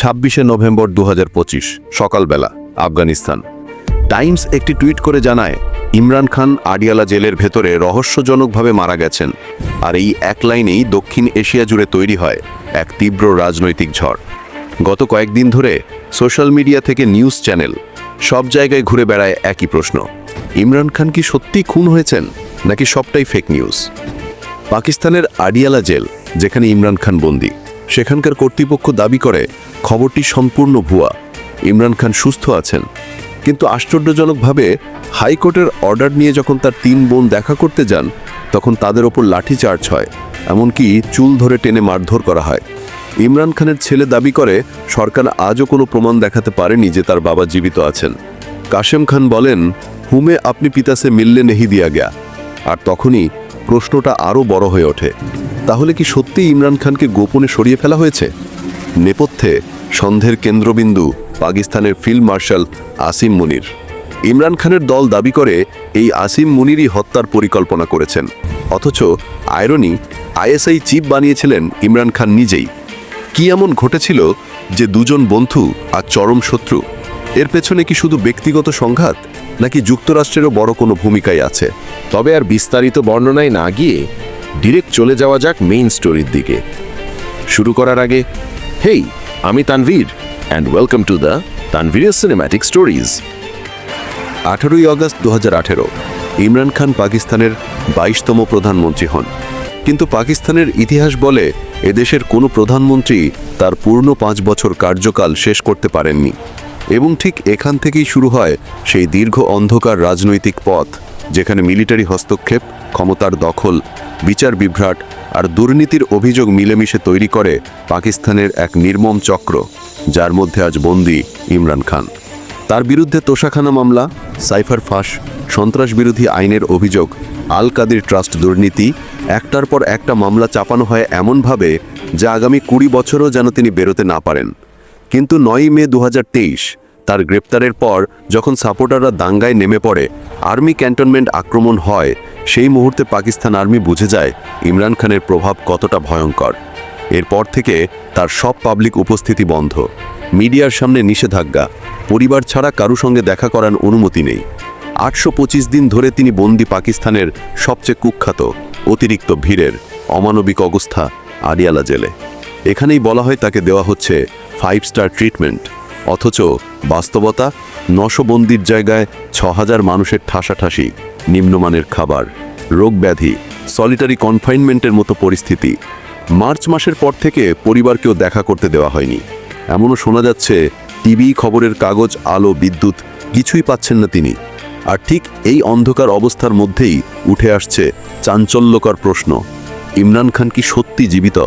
ছাব্বিশে নভেম্বর দু হাজার পঁচিশ, সকালবেলা, আফগানিস্তান। টাইমস একটি টুইট করে জানায়, ইমরান খান আডিয়ালা জেলের ভেতরে রহস্যজনকভাবে মারা গেছেন আর এই এক লাইনেই দক্ষিণ এশিয়া জুড়ে তৈরি হয় এক তীব্র রাজনৈতিক ঝড়। গত কয়েকদিন ধরে সোশ্যাল মিডিয়া থেকে নিউজ চ্যানেল সব জায়গায় ঘুরে বেড়ায় একই প্রশ্ন, ইমরান খান কি সত্যিই খুন হয়েছেন নাকি সবটাই ফেক নিউজ পাকিস্তানের আডিয়ালা জেল, যেখানে ইমরান খান বন্দী। সেখানকার কর্তৃপক্ষ দাবি করে, খবরটি সম্পূর্ণ ভুয়া। ইমরান খান সুস্থ আছেন। কিন্তু আশ্চর্যজনকভাবে, হাইকোর্টের অর্ডার নিয়ে যখন তার তিন বোন দেখা করতে যান, তখন তাদের ওপর লাঠিচার্জ হয়, এমনকি চুল ধরে টেনে মারধর করা হয়। ইমরান খানের ছেলে দাবি করে, সরকার আজও কোনো প্রমাণ দেখাতে পারেনি যে তার বাবা জীবিত আছেন। কাশেম খান বলেন, হুমে আপনি পিতাসে মিললে নেহি দিয়া গয়া। আর তখনই প্রশ্নটা আরও বড় হয়ে ওঠে। তাহলে কি সত্যি ইমরান খানকে গোপনে সরিয়ে ফেলা হয়েছে? নেপথ্যে সন্দেহের কেন্দ্রবিন্দু পাকিস্তানের ফিল্ড মার্শাল আসিম মুনির। ইমরান খানের দল দাবি করে এই আসিম মুনিরই হত্যার পরিকল্পনা করেছেন। অথচ আয়রনি আইএসআই চিফ বানিয়েছিলেন ইমরান খান নিজেই। কি এমন ঘটেছিল যে দুজন বন্ধু আর চরম শত্রু? এর পেছনে কি শুধু ব্যক্তিগত সংঘাত? নাকি যুক্তরাষ্ট্রেরও বড় কোনো ভূমিকাই আছে? তবে আর বিস্তারিত বর্ণনায় না গিয়ে ডিরেক্ট চলে যাওয়া যাক মেইন স্টোরির দিকে। শুরু করার আগে, হেই, আমি Tanvir and welcome to the Tanvir cinematic stories আঠারোই আগস্ট দু ইমরান খান পাকিস্তানের বাইশতম প্রধানমন্ত্রী হন। কিন্তু পাকিস্তানের ইতিহাস বলে এদেশের কোনো প্রধানমন্ত্রী তার পূর্ণ পাঁচ বছর কার্যকাল শেষ করতে পারেননি। এবং ঠিক এখান থেকেই শুরু হয় সেই দীর্ঘ অন্ধকার রাজনৈতিক পথ, যেখানে মিলিটারি হস্তক্ষেপ, ক্ষমতার দখল, বিচার বিভ্রাট আর দুর্নীতির অভিযোগ মিলেমিশে তৈরি করে পাকিস্তানের এক নির্মম চক্র, যার মধ্যে আজ বন্দি ইমরান খান। তার বিরুদ্ধে তোষাখানা মামলা, সাইফার ফাঁস, সন্ত্রাস বিরোধী আইনের অভিযোগ, আল কাদির ট্রাস্ট দুর্নীতি, একটার পর একটা মামলা চাপানো হয় এমনভাবে যা আগামী কুড়ি বছরও যেন তিনি বেরোতে না পারেন। কিন্তু নয়ই মে দু হাজার তেইশ, তার গ্রেপ্তারের পর যখন সাপোর্টাররা দাঙ্গায় নেমে পড়ে, আর্মি ক্যান্টনমেন্ট আক্রমণ হয়, সেই মুহূর্তে পাকিস্তান আর্মি বুঝে যায় ইমরান খানের প্রভাব কতটা ভয়ঙ্কর। এরপর থেকে তার সব পাবলিক উপস্থিতি বন্ধ। মিডিয়ার সামনে নিষেধাজ্ঞা। পরিবার ছাড়া কারু সঙ্গে দেখা করার অনুমতি নেই। আটশো পঁচিশ দিন ধরে তিনি বন্দি পাকিস্তানের সবচেয়ে কুখ্যাত, অতিরিক্ত ভিড়ের, অমানবিক অবস্থা আরিয়ালা জেলে। এখানেই বলা হয় তাকে দেওয়া হচ্ছে ফাইভ স্টার ট্রিটমেন্ট। অথচ বাস্তবতা নশো বন্দির জায়গায় ছ হাজার মানুষের ঠাসাঠাসি, নিম্নমানের খাবার, রোগ ব্যাধি সলিটারি কনফাইনমেন্টের মতো পরিস্থিতি। মার্চ মাসের পর থেকে পরিবারকেও দেখা করতে দেওয়া হয়নি। এমনও শোনা যাচ্ছে, টিভি খবরের কাগজ, আলো, বিদ্যুৎ কিছুই পাচ্ছেন না তিনি। আর ঠিক এই অন্ধকার অবস্থার মধ্যেই উঠে আসছে চাঞ্চল্যকর প্রশ্ন, ইমরান খান কি সত্যি জীবিত?